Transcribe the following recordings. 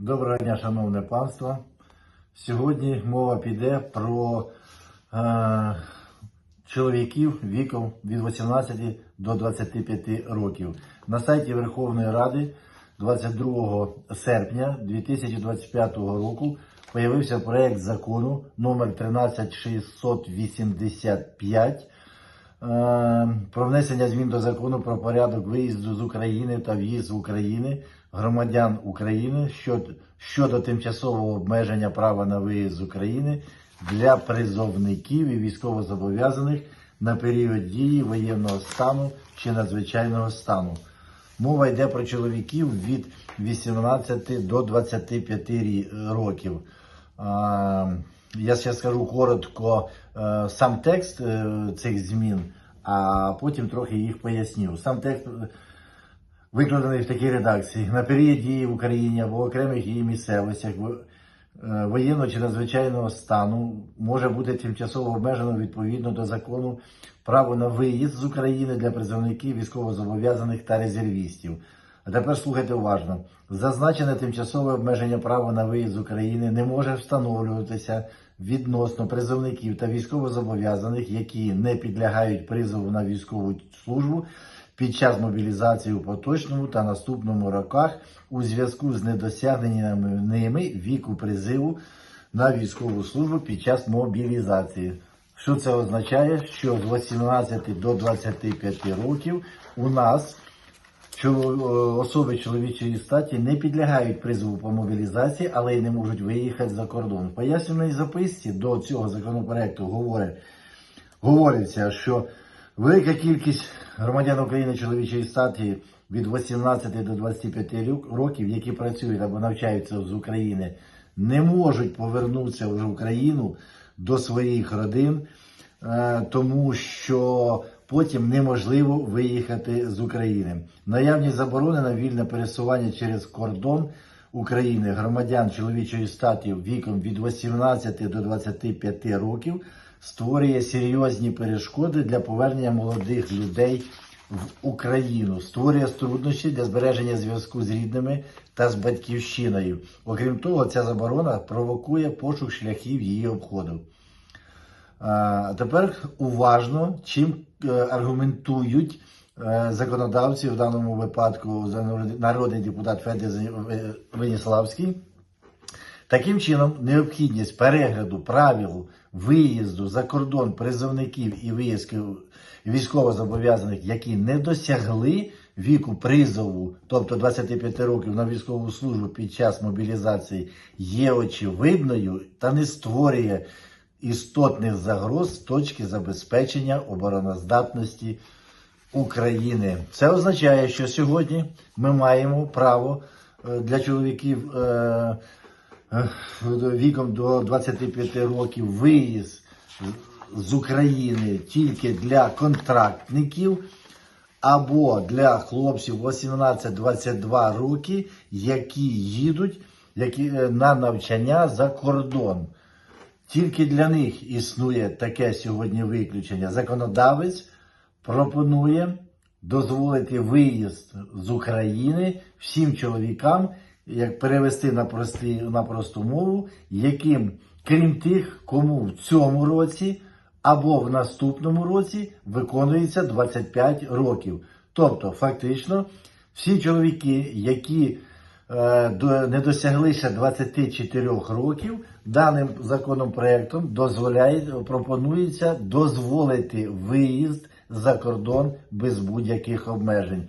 Доброго дня, шановне панство. Сьогодні мова піде про е, чоловіків віком від 18 до 25 років. На сайті Верховної Ради 22 серпня 2025 року появився проект закону номер 13685 Е, про внесення змін до закону про порядок виїзду з України та в'їзд в України громадян України щодо, тимчасового обмеження права на виїзд з України для призовників і військовозобов'язаних на період дії воєнного стану чи надзвичайного стану. Мова йде про чоловіків від 18 до 25 років. Я ще скажу коротко е, сам текст е, цих змін, а потім трохи їх поясню. Сам текст викладений в такій редакції: на період дії в Україні або окремих її місцевостях е, воєнного чи надзвичайного стану може бути тимчасово обмежено відповідно до закону право на виїзд з України для призовників військовозобов'язаних та резервістів. А тепер слухайте уважно. Зазначене тимчасове обмеження права на виїзд з України не може встановлюватися відносно призовників та військовозобов'язаних, які не підлягають призову на військову службу під час мобілізації у поточному та наступному роках у зв'язку з недосягненням ними віку призиву на військову службу під час мобілізації. Що це означає? Що з 18 до 25 років у нас е, особи чоловічої статі не підлягають призову по мобілізації, але й не можуть виїхати за кордон. В пояснювальній записці до цього законопроекту говорить, говориться, що велика кількість громадян України чоловічої статі від 18 до 25 років, які працюють або навчаються з України, не можуть повернутися вже в Україну до своїх родин, е, тому що потім неможливо виїхати з України. Наявність заборони на вільне пересування через кордон України громадян чоловічої статі віком від 18 до 25 років створює серйозні перешкоди для повернення молодих людей в Україну, створює труднощі для збереження зв'язку з рідними та з батьківщиною. Окрім того, ця заборона провокує пошук шляхів її обходу. А тепер уважно, чим е, аргументують е, законодавці в даному випадку народний депутат Федір Веніславський. Таким чином, необхідність перегляду правил виїзду за кордон призовників і виїздків військовозобов'язаних, які не досягли віку призову, тобто 25 років на військову службу під час мобілізації, є очевидною та не створює істотних загроз з точки забезпечення обороноздатності України. Це означає, що сьогодні ми маємо право е, для чоловіків е, віком до 25 років виїзд з України тільки для контрактників або для хлопців 18-22 роки, які їдуть які, е, на навчання за кордон. Тільки для них існує таке сьогодні виключення. Законодавець пропонує дозволити виїзд з України всім чоловікам, як перевести на, прості, на просту мову, яким, крім тих, кому в цьому році або в наступному році виконується 25 років. Тобто, фактично, всі чоловіки, які е, не досягли ще 24 років, даним законопроектом пропонується дозволити виїзд за кордон без будь-яких обмежень.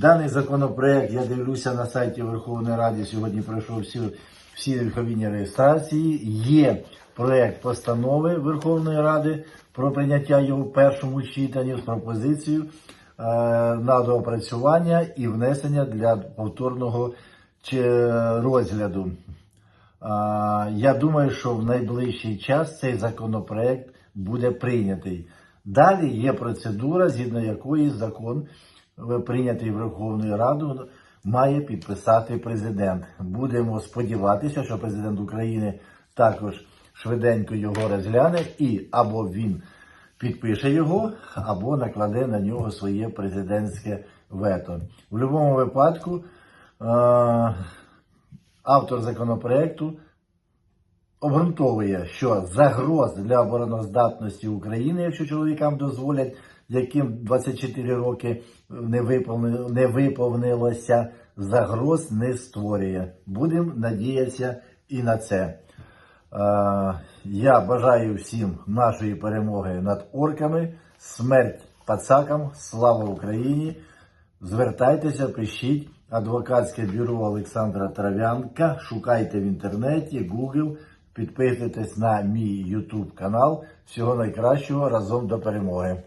Даний законопроект, я дивлюся на сайті Верховної Ради, сьогодні пройшов всі, всі відповідні реєстрації. Є проект постанови Верховної Ради про прийняття його в першому читанні з пропозицією е, на доопрацювання і внесення для повторного розгляду. Я думаю, що в найближчий час цей законопроект буде прийнятий. Далі є процедура, згідно якої закон, е, прийнятий Верховною Радою, має підписати президент. Будемо сподіватися, що президент України також швиденько його розгляне і або він підпише його, або накладе на нього своє президентське вето. В будь-якому випадку. е, автор законопроекту обґрунтовує, що загроз для обороноздатності України, якщо чоловікам дозволять, яким 24 роки не, виповни, не виповнилося, загроз не створює. Будемо надіятися і на це. Е, Я бажаю всім нашої перемоги над орками, смерть пацакам, слава Україні! Звертайтеся, пишіть адвокатське бюро Олександра Трав'янка. Шукайте в інтернеті, Google, підписуйтесь на мій YouTube канал. Всього найкращого разом до перемоги.